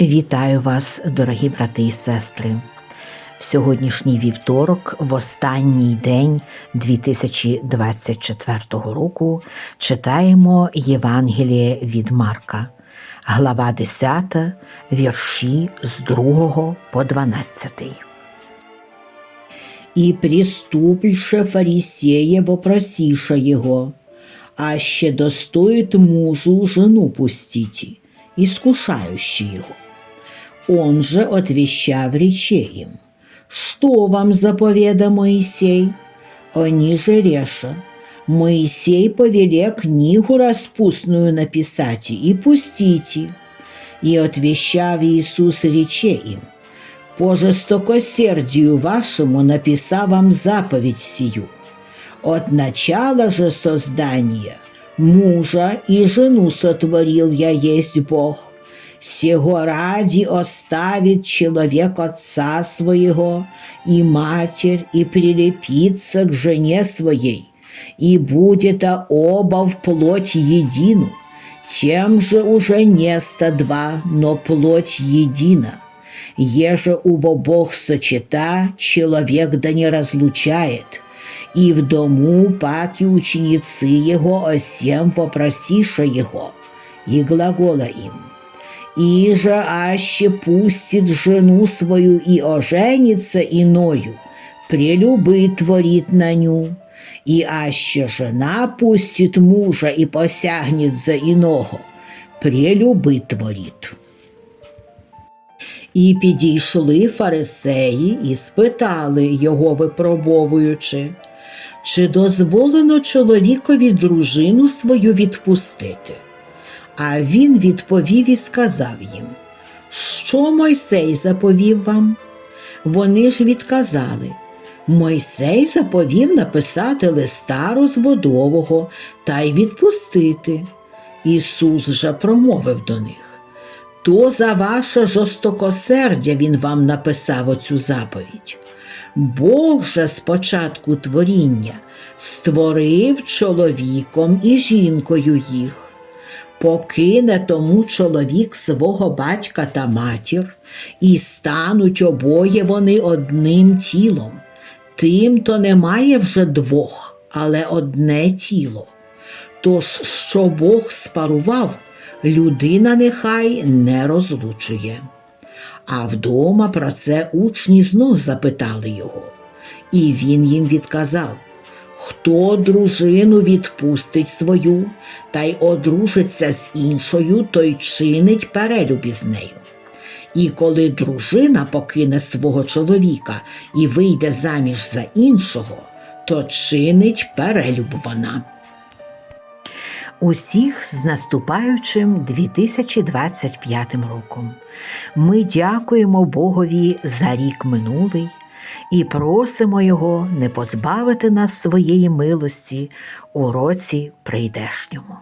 Вітаю вас, дорогі брати і сестри. В сьогоднішній вівторок, в останній день 2024 року, читаємо Євангеліє від Марка, глава 10, вірші з 2 по 12. И приступише фарисея вопросиша его, аще достоит мужу жену пустите, искушающий его. Он же отвещав рече им, что вам заповеда Моисей? Они же реша, Моисей повеле книгу распустную написать и пустите. И отвещав Иисус рече им, по жестокосердию вашему написав вам заповедь сию. От начала же создания мужа и жену сотворил я есть Бог. Сего ради оставит человек отца своего и матерь, и прилепится к жене своей, и будет оба в плоть едину. Тем же уже не ста два, но плоть едина. Еже убо Бог сочета, человек да не разлучает. И в дому паки ученицы его о сем вопросиша его, и глагола им. И же аще пустит жену свою и оженится иною, прелюбы творит на ню, и аще жена пустит мужа и посягнет за иного, прелюбы творит. І підійшли фарисеї і спитали його, випробовуючи, чи дозволено чоловікові дружину свою відпустити. А він відповів і сказав їм, що Мойсей заповів вам? Вони ж відказали. Мойсей заповів написати листа розводового та й відпустити. Ісус же промовив до них. То за ваше жорстокосердя він вам написав оцю заповідь. Бог же спочатку творіння створив чоловіком і жінкою їх. Покине тому чоловік свого батька та матір, і стануть обоє вони одним тілом. Тим то немає вже двох, але одне тіло. Тож, що Бог спарував, людина нехай не розлучує. А вдома про це учні знов запитали його, і він їм відказав: Хто дружину відпустить свою та й одружиться з іншою, той чинить перелюб із нею. І коли дружина покине свого чоловіка і вийде заміж за іншого, то чинить перелюб вона. Усіх з наступаючим 2025 роком. Ми дякуємо Богові за рік минулий і просимо Його не позбавити нас своєї милості у році прийдешньому.